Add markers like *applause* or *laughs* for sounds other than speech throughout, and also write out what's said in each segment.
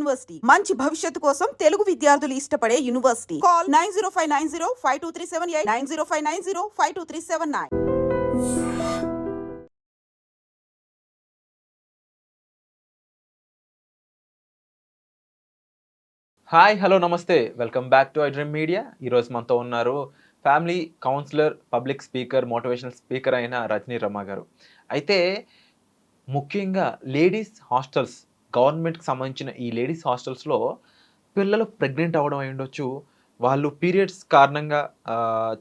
University. మంచి భవిష్యత్తు కోసం తెలుగు విద్యార్థులు ఇష్టపడే university. Call nine zero five nine zero five two three seven eight nine zero five nine zero five two three seven nine. Hi hello నమస్తే. Welcome back to I dream media ఈరోజు మనతో ఉన్నారు family counsellor public speaker motivational speaker అయిన రజనీ రమ గారు. అయితే ముఖ్యంగా ladies hostels గవర్నమెంట్కి సంబంధించిన ఈ లేడీస్ హాస్టల్స్లో పిల్లలు ప్రెగ్నెంట్ అవ్వడం అయి ఉండొచ్చు వాళ్ళు పీరియడ్స్ కారణంగా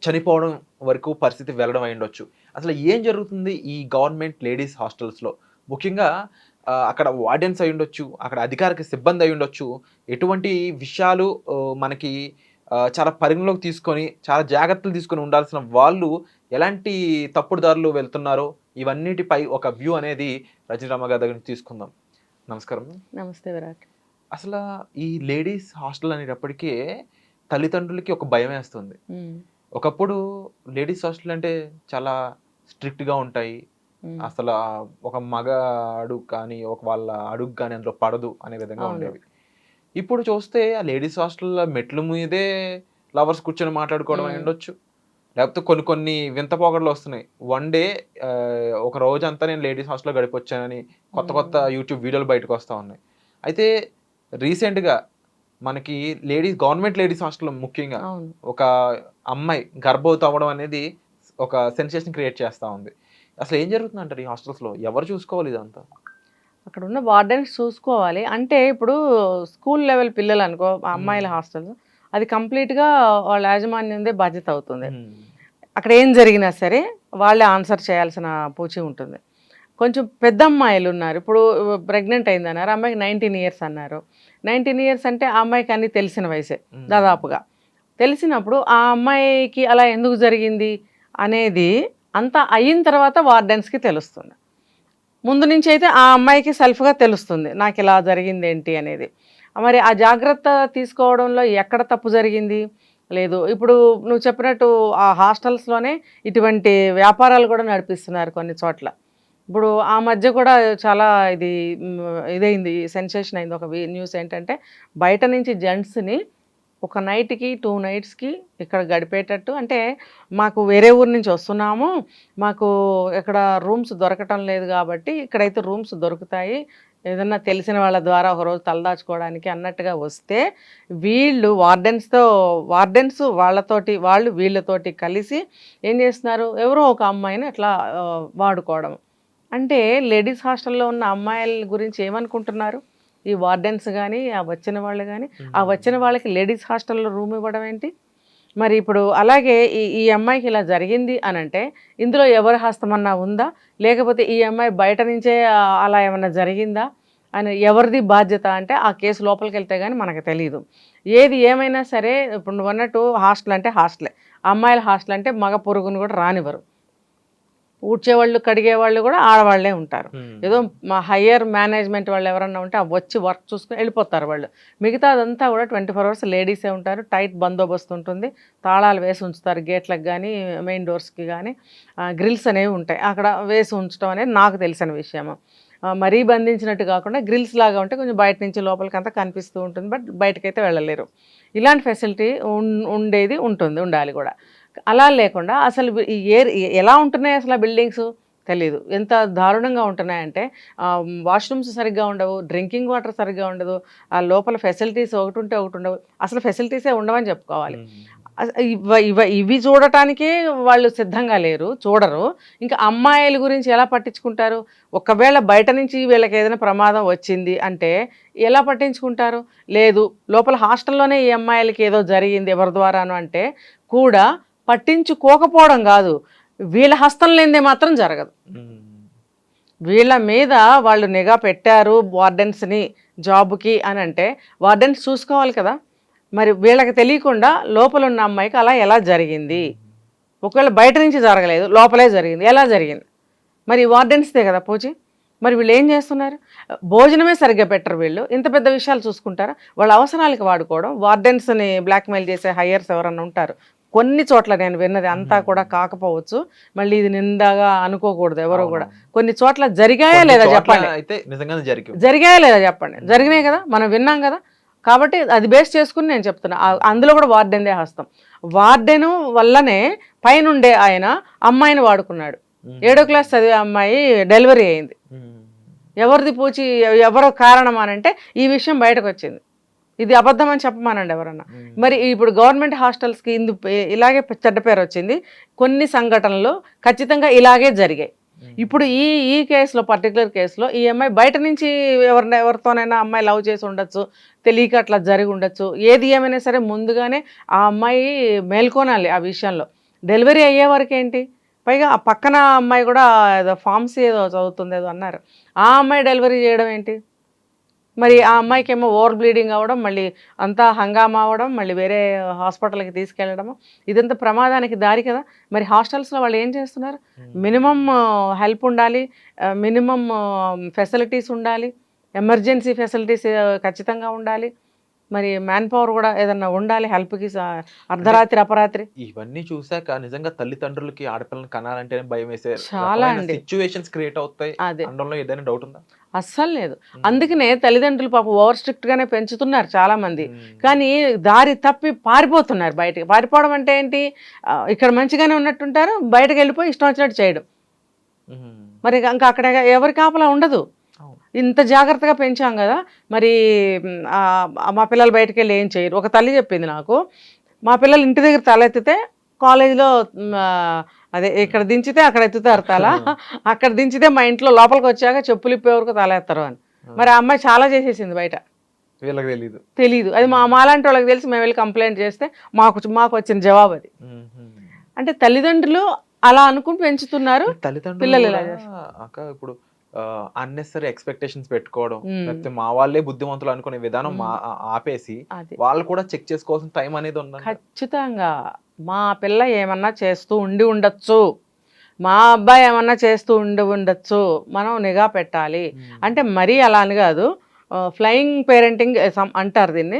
చనిపోవడం వరకు పరిస్థితి వెళ్ళడం అయి ఉండొచ్చు. అసలు ఏం జరుగుతుంది ఈ గవర్నమెంట్ లేడీస్ హాస్టల్స్లో? ముఖ్యంగా అక్కడ వార్డెన్స్ అయి ఉండొచ్చు అక్కడ అధికారిక సిబ్బంది అయి ఉండొచ్చు. ఎటువంటి విషయాలు మనకి చాలా పరిగణలోకి తీసుకొని చాలా జాగ్రత్తలు తీసుకొని ఉండాల్సిన వాళ్ళు ఎలాంటి తప్పుడు దారులు వెళ్తున్నారో ఇవన్నిటిపై ఒక వ్యూ అనేది రజనీరామ గారి దగ్గర నుంచి తీసుకుందాం. నమస్కారం. నమస్తే విరాట్. అసలు ఈ లేడీస్ హాస్టల్ అనేటప్పటికీ తల్లిదండ్రులకి ఒక భయం వేస్తుంది. ఒకప్పుడు లేడీస్ హాస్టల్ అంటే చాలా స్ట్రిక్ట్గా ఉంటాయి. అసలు ఒక మగ అడుగు కానీ ఒక వాళ్ళ అడుగు కానీ అందులో పడదు అనే విధంగా. ఉండేవి. ఇప్పుడు చూస్తే ఆ లేడీస్ హాస్టల్లో మెట్ల మీదే లవర్స్ కూర్చొని మాట్లాడుకోవడం అయి. ఉండొచ్చు లేకపోతే కొన్ని కొన్ని వింత పోకడలు వస్తున్నాయి. వన్ డే ఒక రోజు అంతా నేను లేడీస్ హాస్టల్లో గడిపొచ్చానని కొత్త కొత్త. యూట్యూబ్ వీడియోలు బయటకు వస్తూ ఉన్నాయి. అయితే రీసెంట్గా మనకి లేడీస్ గవర్నమెంట్ లేడీస్ హాస్టల్ ముఖ్యంగా ఒక అమ్మాయి గర్భవతి అవ్వడం అనేది ఒక సెన్సేషన్ క్రియేట్ చేస్తూ ఉంది. అసలు ఏం జరుగుతుంది అంటారు ఈ హాస్టల్స్లో ఎవరు చూసుకోవాలి ఇదంతా? అక్కడ ఉన్న వార్డెన్స్ చూసుకోవాలి. అంటే ఇప్పుడు స్కూల్ లెవెల్ పిల్లలు అనుకో అమ్మాయిల హాస్టల్ అది కంప్లీట్గా వాళ్ళ యాజమాన్యందే బాధ్యత అవుతుంది. అక్కడ ఏం జరిగినా సరే వాళ్ళే ఆన్సర్ చేయాల్సిన పూచి ఉంటుంది. కొంచెం పెద్ద అమ్మాయిలు ఉన్నారు ఇప్పుడు ప్రెగ్నెంట్ అయింది అన్నారు అమ్మాయికి నైన్టీన్ ఇయర్స్ అన్నారు. నైన్టీన్ ఇయర్స్ అంటే ఆ అమ్మాయికి అన్ని తెలిసిన వయసే. దాదాపుగా. తెలిసినప్పుడు ఆ అమ్మాయికి అలా ఎందుకు జరిగింది అనేది అంతా అయిన తర్వాత వార్డెన్స్కి తెలుస్తుంది. ముందు నుంచి అయితే ఆ అమ్మాయికి సెల్ఫ్గా తెలుస్తుంది నాకు ఇలా జరిగింది ఏంటి అనేది. మరి ఆ జాగ్రత్త తీసుకోవడంలో ఎక్కడ తప్పు జరిగింది? లేదు. ఇప్పుడు నువ్వు చెప్పినట్టు ఆ హాస్టల్స్లోనే ఇటువంటి వ్యాపారాలు కూడా నడిపిస్తున్నారు కొన్ని చోట్ల. ఇప్పుడు ఆ మధ్య కూడా చాలా ఇది ఇదైంది సెన్సేషన్ అయింది. ఒక న్యూస్ ఏంటంటే బయట నుంచి జెంట్స్ని ఒక నైట్కి టూ నైట్స్కి ఇక్కడ గడిపేటట్టు అంటే మాకు వేరే ఊరు నుంచి వస్తున్నాము మాకు ఇక్కడ రూమ్స్ దొరకటం లేదు కాబట్టి ఇక్కడైతే రూమ్స్ దొరుకుతాయి ఏదన్నా తెలిసిన వాళ్ళ ద్వారా ఒకరోజు తలదాచుకోవడానికి అన్నట్టుగా వస్తే వీళ్ళు వార్డెన్స్తో వార్డెన్స్ వాళ్ళతోటి వాళ్ళు వీళ్ళతోటి కలిసి ఏం చేస్తున్నారు? ఎవరో ఒక అమ్మాయిని అట్లా వాడుకోవడం. అంటే లేడీస్ హాస్టల్లో ఉన్న అమ్మాయిల గురించి ఏమనుకుంటున్నారు? ఈ వార్డెన్స్ కానీ ఆ వచ్చిన వాళ్ళు కానీ ఆ వచ్చిన వాళ్ళకి లేడీస్ హాస్టల్లో రూమ్ ఇవ్వడం ఏంటి? మరి ఇప్పుడు అలాగే ఈ ఈ అమ్మాయికి ఇలా జరిగింది అని అంటే ఇందులో ఎవరి హస్తమన్నా ఉందా? లేకపోతే ఈ అమ్మాయి బయట నుంచే అలా ఏమన్నా జరిగిందా? అని ఎవరిది బాధ్యత అంటే ఆ కేసు లోపలికి వెళ్తే కానీ మనకు తెలియదు ఏది ఏమైనా సరే ఇప్పుడు నువ్వు అన్నట్టు హాస్టల్ అంటే హాస్టలే. అమ్మాయిల హాస్టల్ అంటే మగ పొరుగును కూడా రానివ్వరు. ఊడ్చేవాళ్ళు కడిగేవాళ్ళు కూడా ఆడవాళ్ళే ఉంటారు. ఏదో మా హయ్యర్ మేనేజ్మెంట్ వాళ్ళు ఎవరన్నా ఉంటే వచ్చి వర్క్ చూసుకుని వెళ్ళిపోతారు వాళ్ళు. మిగతా అదంతా కూడా ట్వంటీ ఫోర్ అవర్స్ లేడీసే ఉంటారు. టైట్ బందోబస్తు ఉంటుంది. తాళాలు వేసి ఉంచుతారు గేట్లకు కానీ మెయిన్ డోర్స్కి కానీ గ్రిల్స్ అనేవి ఉంటాయి. అక్కడ వేసి ఉంచడం అనేది నాకు తెలిసిన విషయము. మరీ బంధించినట్టు కాకుండా గ్రిల్స్ లాగా ఉంటే కొంచెం బయట నుంచి లోపలికి అంతా కనిపిస్తూ ఉంటుంది. బట్ బయటకైతే వెళ్ళలేరు. ఇలాంటి ఫెసిలిటీ ఉండేది ఉంటుంది. ఉండాలి కూడా. అలా లేకుండా అసలు ఈ ఏ ఎలా ఉంటున్నాయి అసలు ఆ బిల్డింగ్స్? తెలియదు ఎంత దారుణంగా ఉంటున్నాయంటే వాష్రూమ్స్ సరిగ్గా ఉండవు డ్రింకింగ్ వాటర్ సరిగ్గా ఉండదు ఆ లోపల ఫెసిలిటీస్ ఒకటి ఉంటే ఒకటి ఉండవు. అసలు ఫెసిలిటీసే ఉండవని చెప్పుకోవాలి. ఇవి చూడటానికే వాళ్ళు సిద్ధంగా లేరు చూడరు. ఇంకా అమ్మాయిల గురించి ఎలా పట్టించుకుంటారు? ఒకవేళ బయట నుంచి వీళ్ళకి ఏదైనా ప్రమాదం వచ్చింది అంటే ఎలా పట్టించుకుంటారు? లేదు లోపల హాస్టల్లోనే ఈ అమ్మాయిలకి ఏదో జరిగింది ఎవరి ద్వారాను అంటే కూడా పట్టించుకోకపోవడం కాదు. వీళ్ళ హస్తం లేనిదే మాత్రం జరగదు. వీళ్ళ మీద వాళ్ళు నిఘా పెట్టారు వార్డెన్స్ని జాబ్కి అని అంటే వార్డెన్స్ చూసుకోవాలి కదా. మరి వీళ్ళకి తెలియకుండా లోపల ఉన్న అమ్మాయికి అలా ఎలా జరిగింది? ఒకవేళ బయట నుంచి జరగలేదు లోపలే జరిగింది ఎలా జరిగింది? మరి వార్డెన్స్దే కదా పూజ. మరి వీళ్ళు ఏం చేస్తున్నారు? భోజనమే సరిగ్గా పెట్టరు వీళ్ళు. ఇంత పెద్ద విషయాలు చూసుకుంటారా? వాళ్ళ అవసరాలకు వాడుకోవడం వార్డెన్స్ని బ్లాక్మెయిల్ చేసే హయ్యర్స్ ఎవరన్నా ఉంటారు కొన్ని చోట్ల నేను విన్నది అంతా. కూడా కాకపోవచ్చు. మళ్ళీ ఇది నిందాగా అనుకోకూడదు ఎవరు కూడా. కొన్ని చోట్ల జరిగాయా లేదా చెప్పండి. అయితే నిజంగానే జరిగి జరిగాయా లేదా చెప్పండి. జరిగినాయి కదా మనం విన్నాం కదా. కాబట్టి అది బేస్ చేసుకుని నేను చెప్తున్నా. అందులో కూడా వార్డెన్దే హస్తం. వార్డెన్ వల్లనే పైనుండే ఆయన అమ్మాయిని వాడుకున్నాడు. ఏడో క్లాస్ చదివే అమ్మాయి డెలివరీ అయింది. ఎవరిది పూచి ఎవరో కారణం అనంటే ఈ విషయం బయటకు వచ్చింది. ఇది అబద్ధం అని చెప్పమానండి ఎవరన్నా. మరి ఇప్పుడు గవర్నమెంట్ హాస్టల్స్కి ఇందు ఇలాగే చెడ్డ పేరు వచ్చింది. కొన్ని సంఘటనలు ఖచ్చితంగా ఇలాగే జరిగాయి. ఇప్పుడు ఈ ఈ కేసులో పర్టికులర్ కేసులో ఈ అమ్మాయి బయట నుంచి ఎవరిన ఎవరితోనైనా అమ్మాయి లవ్ చేసి ఉండొచ్చు తెలియక అట్లా జరిగి ఉండొచ్చు ఏది ఏమైనా సరే ముందుగానే ఆ అమ్మాయి మేల్కొనాలి ఆ విషయంలో. డెలివరీ అయ్యే వరకు ఏంటి? పైగా ఆ పక్కన అమ్మాయి కూడా ఏదో ఫార్మసీ ఏదో చదువుతుంది ఏదో అన్నారు. ఆ అమ్మాయి డెలివరీ చేయడం ఏంటి? మరి ఆ అమ్మాయికి ఏమో ఓవర్ బ్లీడింగ్ అవ్వడం మళ్ళీ అంతా హంగామా అవ్వడం మళ్ళీ వేరే హాస్పిటల్కి తీసుకెళ్ళడము. ఇదంతా ప్రమాదానికి దారి కదా. మరి హాస్టల్స్లో వాళ్ళు ఏం చేస్తున్నారు? మినిమం హెల్ప్ ఉండాలి మినిమం ఫెసిలిటీస్ ఉండాలి ఎమర్జెన్సీ ఫెసిలిటీస్ ఖచ్చితంగా ఉండాలి. మరి మ్యాన్ పవర్ కూడా ఏదన్నా ఉండాలి హెల్ప్కి అర్ధరాత్రి అపరాత్రి? ఇవన్నీ చూసాక నిజంగా తల్లిదండ్రులకి ఆడపిల్లని కనాలంటేనే భయం వేసే చాలా అండి. సిచ్యువేషన్స్ క్రియేట్ అవుతాయి. అదే. అనడంలో ఏదైనా డౌట్ ఉందా? అస్సలు లేదు. అందుకనే తల్లిదండ్రులు పాపం ఓవర్ స్ట్రిక్ట్ గానే పెంచుతున్నారు చాలా మంది. కానీ దారి తప్పి పారిపోతున్నారు బయటికి. పారిపోవడం అంటే ఏంటి? ఇక్కడ మంచిగానే ఉన్నట్టుంటారు బయటకు వెళ్ళిపోయి ఇష్టం వచ్చినట్టు చేయడం. మరి ఇంకా అక్కడ ఎవరి కాపలా ఉండదు. ఇంత జాగ్రత్తగా పెంచాం కదా. మరి మ్, పిల్లలు బయటకు వెళ్ళి ఏం చేయరు. ఒక తల్లి చెప్పింది నాకు. మా పిల్లలు ఇంటి దగ్గర తలెత్తితే కాలేజీలో అదే ఇక్కడ దించితే అక్కడ ఎత్తుతారు తల. *laughs* అక్కడ దించితే మా ఇంట్లో లోపలికి వచ్చాక చెప్పులు ఇప్పే వరకు తల ఎత్తారు అని. మరి ఆ అమ్మాయి చాలా చేసేసింది బయట. వీళ్ళకి తెలీదు. తెలీదు. అది మా మాలాంటి వాళ్ళకి తెలిసి మేము వెళ్ళి కంప్లైంట్ చేస్తే మాకు మాకు వచ్చిన జవాబు అది. అంటే తల్లిదండ్రులు అలా అనుకుని పెంచుతున్నారు తల్లిదండ్రులు పిల్లలు అక్క ఇప్పుడు అన్నెసరీ ఎక్స్పెక్టేషన్స్ పెట్టుకోవడం. లేకపోతే మా వాళ్ళే బుద్ధిమంతులు అనుకునే విధానం ఆపేసి వాళ్ళు కూడా చెక్ చేసుకోవాల్సిన టైం అనేది ఉందండి. ఖచ్చితంగా మా పిల్ల ఏమన్నా చేస్తూ ఉండి ఉండొచ్చు. మా అబ్బాయి ఏమన్నా చేస్తూ ఉండి ఉండొచ్చు. మనం నిఘా పెట్టాలి. అంటే మరీ అలా అని కాదు. ఫ్లయింగ్ పేరెంటింగ్ అంటారు దీన్ని.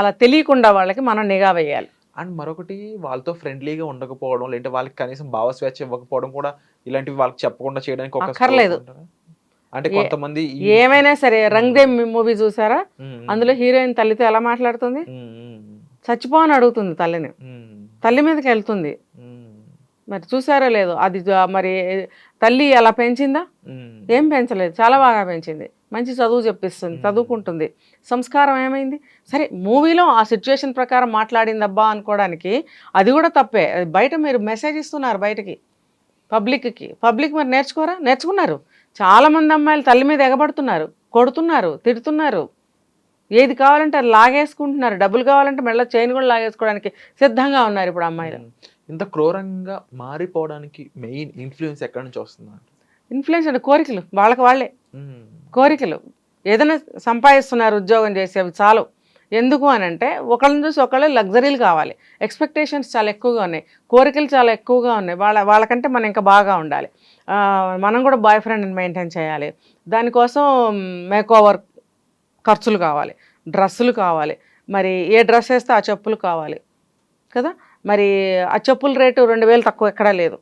అలా తెలియకుండా వాళ్ళకి మనం నిఘా వేయాలి. అండ్ మరొకటి వాళ్ళతో ఫ్రెండ్లీగా ఉండకపోవడం లేదంటే వాళ్ళకి కనీసం భావస్వేచ్ఛ ఇవ్వకపోవడం కూడా ఇలాంటివి వాళ్ళకి చెప్పకుండా చేయడానికి ఒక scope అక్కర్లేదు. అంటే కొంతమంది ఏమైనా సరే రంగ్ దే మూవీ చూసారా. అందులో హీరోయిన్ తల్లితో ఎలా మాట్లాడుతుంది? చచ్చిపోని అడుగుతుంది తల్లిని. తల్లి మీదకి వెళ్తుంది. మరి చూసారో లేదో అది మరి తల్లి అలా పెంచిందా. ఏం పెంచలేదు. చాలా బాగా పెంచింది. మంచి చదువు చెప్పిస్తుంది. చదువుకుంటుంది. సంస్కారం ఏమైంది? సరే మూవీలో ఆ సిచ్యువేషన్ ప్రకారం మాట్లాడిందబ్బా అనుకోవడానికి అది కూడా తప్పే. బయట మీరు మెసేజ్ ఇస్తున్నారు బయటకి. పబ్లిక్కి. పబ్లిక్ మరి నేర్చుకోరా? నేర్చుకున్నారు. చాలా మంది అమ్మాయిలు తల్లి మీద ఎగబడుతున్నారు కొడుతున్నారు తిడుతున్నారు. ఏది కావాలంటే అది లాగేసుకుంటున్నారు. డబ్బులు కావాలంటే మెళ్ళ చైన్ కూడా లాగేసుకోవడానికి సిద్ధంగా ఉన్నారు ఇప్పుడు అమ్మాయిలు. మ్మ్. ఇంత క్రూరంగా మారిపోవడానికి మెయిన్ ఇన్ఫ్లుయెన్స్ ఎక్కడి నుంచి వస్తుంది ఇన్ఫ్లుయెన్స్ అంటే కోరికలు. వాళ్ళకి వాళ్ళే. కోరికలు. ఏదైనా సంపాదిస్తున్నారు ఉద్యోగం చేసేవి చాలు. ఎందుకు అని అంటే ఒకళ్ళని చూసి ఒకళ్ళు లగ్జరీలు కావాలి. ఎక్స్పెక్టేషన్స్ చాలా ఎక్కువగా ఉన్నాయి. కోరికలు చాలా ఎక్కువగా ఉన్నాయి. వాళ్ళ వాళ్ళకంటే మనం ఇంకా బాగా ఉండాలి. మనం కూడా బాయ్ ఫ్రెండ్ని మెయింటైన్ చేయాలి. దానికోసం మేక్ ఓవర్ ఖర్చులు కావాలి. డ్రెస్సులు కావాలి. మరి ఏ డ్రెస్ వేస్తే ఆ చెప్పులు కావాలి. కదా? మరి ఆ చెప్పుల రేటు రెండు వేలు తక్కువ ఎక్కడా లేదు.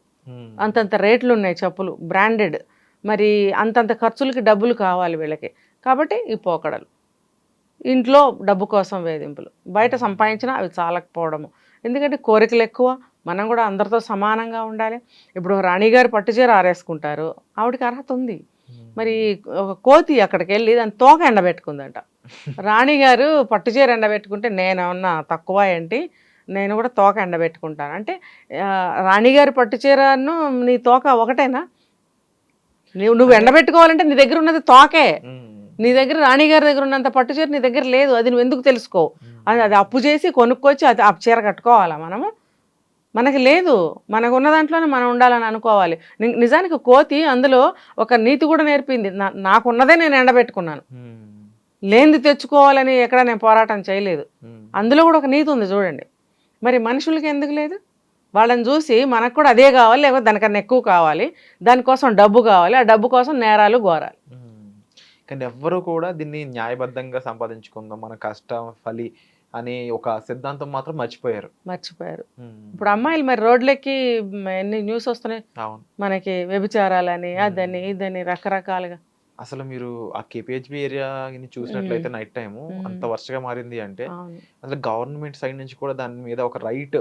అంతంత రేట్లు ఉన్నాయి చెప్పులు. బ్రాండెడ్ మరి అంతంత ఖర్చులకి డబ్బులు కావాలి వీళ్ళకి. కాబట్టి ఈ పోకడలు. ఇంట్లో డబ్బు కోసం వేధింపులు. బయట సంపాదించినా అవి చాలకపోవడము. ఎందుకంటే కోరికలు ఎక్కువ మనం కూడా అందరితో సమానంగా ఉండాలి. ఇప్పుడు రాణిగారు పట్టుచీర ఆరేసుకుంటారు. ఆవిడకి అర్హత ఉంది. మరి ఒక కోతి అక్కడికి వెళ్ళి దాని తోక ఎండబెట్టుకుందంట. రాణిగారు పట్టుచీర ఎండబెట్టుకుంటే నేనేమన్నా తక్కువ ఏంటి? నేను కూడా తోక ఎండబెట్టుకుంటాను. అంటే రాణిగారి పట్టుచీరను నీ తోక ఒకటేనా? నువ్వు నువ్వు ఎండబెట్టుకోవాలంటే నీ దగ్గర ఉన్నది తోకే. నీ దగ్గర రాణిగారి దగ్గర ఉన్నంత పట్టుచీర నీ దగ్గర లేదు అది నువ్వు ఎందుకు తెలుసుకో? అది అది అప్పు చేసి కొనుక్కొచ్చి అది ఆ చీర కట్టుకోవాలా మనము? మనకి లేదు. మనకు ఉన్న దాంట్లోనే మనం ఉండాలని అనుకోవాలి. నిజానికి కోతి అందులో ఒక నీతి కూడా నేర్పింది. నాకున్నదే నేను ఎండబెట్టుకున్నాను. లేనిది తెచ్చుకోవాలని ఎక్కడ నేను పోరాటం చేయలేదు. అందులో కూడా ఒక నీతి ఉంది చూడండి. మరి మనుషులకి ఎందుకు లేదు? వాళ్ళని చూసి మనకు కూడా అదే కావాలి లేకపోతే దానికన్నా ఎక్కువ కావాలి. దానికోసం డబ్బు కావాలి ఆ డబ్బు కోసం నేరాలు ఘోరాలు. కానీ ఎవ్వరు కూడా దీన్ని న్యాయబద్ధంగా సంపాదించుకుందాం మన కష్టం ఫలి అని ఒక సిద్ధాంతం మాత్రం మర్చిపోయారు. మర్చిపోయారు. ఇప్పుడు అమ్మాయిలు మరి రోడ్లెక్కి మ్, ఎన్ని న్యూస్ వస్తున్నాయి? అవును. మనకి వ్యభిచారాలని అదని ఇదని రకరకాలుగా. అసలు మీరు ఆ కేపీహెచ్బి ఏరియా చూసినట్లయితే నైట్ టైం. అంత వర్షగా మారింది అంటే అసలు గవర్నమెంట్ సైడ్ నుంచి కూడా దాని మీద ఒక రైట్.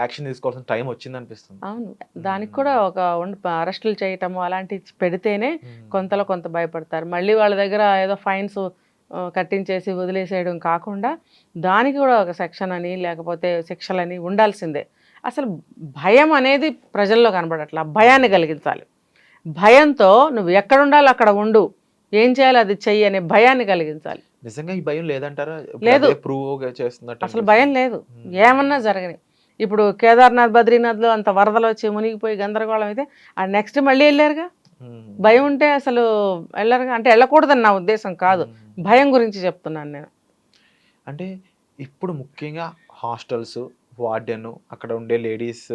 యాక్షన్ తీసుకోవాల్సిన టైం వచ్చింది అనిపిస్తుంది అవును దానికి కూడా ఒక అరెస్టులు చేయటము అలాంటివి పెడితేనే కొంతలో కొంత భయపడతారు. మళ్ళీ వాళ్ళ దగ్గర ఏదో ఫైన్స్ కట్టించేసి వదిలేసేయడం కాకుండా దానికి కూడా ఒక సెక్షన్ అని లేకపోతే శిక్షలని ఉండాల్సిందే. అసలు భయం అనేది ప్రజల్లో కనబడట్లా. భయాన్ని కలిగించాలి. భయంతో నువ్వు ఎక్కడ ఉండాలో అక్కడ ఉండు. ఏం చేయాలో అది చెయ్యి అనే భయాన్ని కలిగించాలి. నిజంగా ఈ భయం లేదంటారా? లేదు. చేస్తున్నట్టు అసలు భయం లేదు. ఏమన్నా జరగని. ఇప్పుడు కేదార్నాథ్ బద్రీనాథ్లో అంత వరదలు వచ్చి మునిగిపోయి గందరగోళం అయితే ఆ నెక్స్ట్ మళ్ళీ వెళ్ళారుగా. భయం ఉంటే అసలు వెళ్ళరుగా? అంటే వెళ్ళకూడదని నా ఉద్దేశం కాదు. భయం గురించి చెప్తున్నాను నేను. అంటే ఇప్పుడు ముఖ్యంగా హాస్టల్స్ వార్డెన్ అక్కడ ఉండే లేడీస్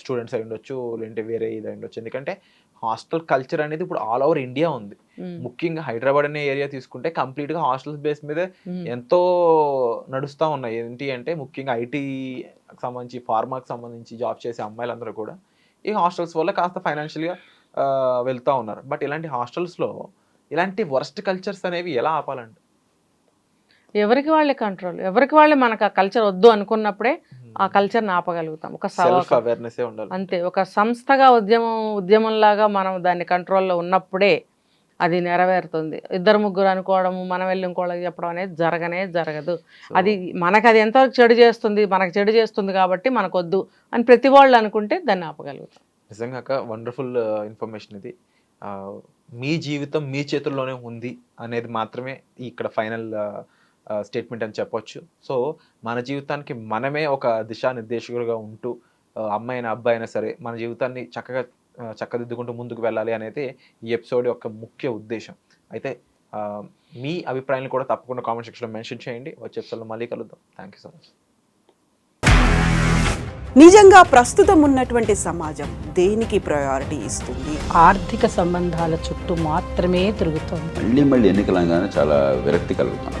స్టూడెంట్స్ అయి ఉండొచ్చు లేదంటే వేరే ఇది అయి ఉండొచ్చు. ఎందుకంటే హాస్టల్ కల్చర్ అనేది ఇప్పుడు ఆల్ ఓవర్ ఇండియా ఉంది. ముఖ్యంగా హైదరాబాద్ అనే ఏరియా తీసుకుంటే కంప్లీట్గా హాస్టల్స్ బేస్ మీద ఎంతో నడుస్తూ ఉన్నాయి. ఏంటి అంటే ముఖ్యంగా ఐటీ సంబంధించి ఫార్మాకి సంబంధించి జాబ్ చేసే అమ్మాయిలందరూ కూడా ఈ హాస్టల్స్ వల్ల కాస్త ఫైనాన్షియల్గా వెళ్తూ ఉన్నారు. బట్ ఇలాంటి హాస్టల్స్లో ఇలాంటి వర్స్ట్ కల్చర్స్ అనేవి ఎలా ఆపాలండి ఎవరికి వాళ్ళే కంట్రోల్ ఎవరికి వాళ్ళే మనకు ఆ కల్చర్ వద్దు అనుకున్నప్పుడే ఆ కల్చర్ని ఆపగలుగుతాం ఒక సెల్ఫ్ అవేర్నెస్ ఉండాలి. అంతే ఒక సంస్థగా ఉద్యమం ఉద్యమంలాగా మనం దాన్ని కంట్రోల్లో ఉన్నప్పుడే అది నెరవేరుతుంది. ఇద్దరు ముగ్గురు అనుకోవడము మనం వెళ్ళి ఇంకోళ్ళకి చెప్పడం అనేది జరగనే జరగదు. అది మనకు అది ఎంతవరకు చెడు చేస్తుంది మనకు చెడు చేస్తుంది కాబట్టి మనకు వద్దు అని ప్రతి వాళ్ళు అనుకుంటే దాన్ని ఆపగలుగుతాం. నిజంగా వండర్ఫుల్ ఇన్ఫర్మేషన్ ఇది. ఆ, మీ జీవితం మీ చేతుల్లోనే ఉంది అనేది మాత్రమే ఇక్కడ ఫైనల్ స్టేట్మెంట్ అని చెప్పొచ్చు. సో మన జీవితానికి మనమే ఒక దిశానిర్దేశకులుగా ఉంటూ అమ్మాయి అయినా అబ్బాయి అయినా సరే మన జీవితాన్ని చక్కగా చక్కదిద్దుకుంటూ ముందుకు వెళ్ళాలి అనేది ఈ ఎపిసోడ్ యొక్క ముఖ్య ఉద్దేశం. అయితే మీ అభిప్రాయాన్ని కూడా తప్పకుండా కామెంట్ సెక్షన్లో మెన్షన్ చేయండి. వచ్చే ఎపిసోడ్లో మళ్ళీ కలుద్దాం. థ్యాంక్ యూ సో మచ్ నిజంగా ప్రస్తుతం ఉన్నటువంటి సమాజం దేనికి ప్రయారిటీ ఇస్తుంది? ఆర్థిక సంబంధాల చుట్టూ మాత్రమే తిరుగుతోంది. మళ్ళీ మళ్ళీ ఎన్నికలంగానే చాలా విరక్తి కలుగుతాను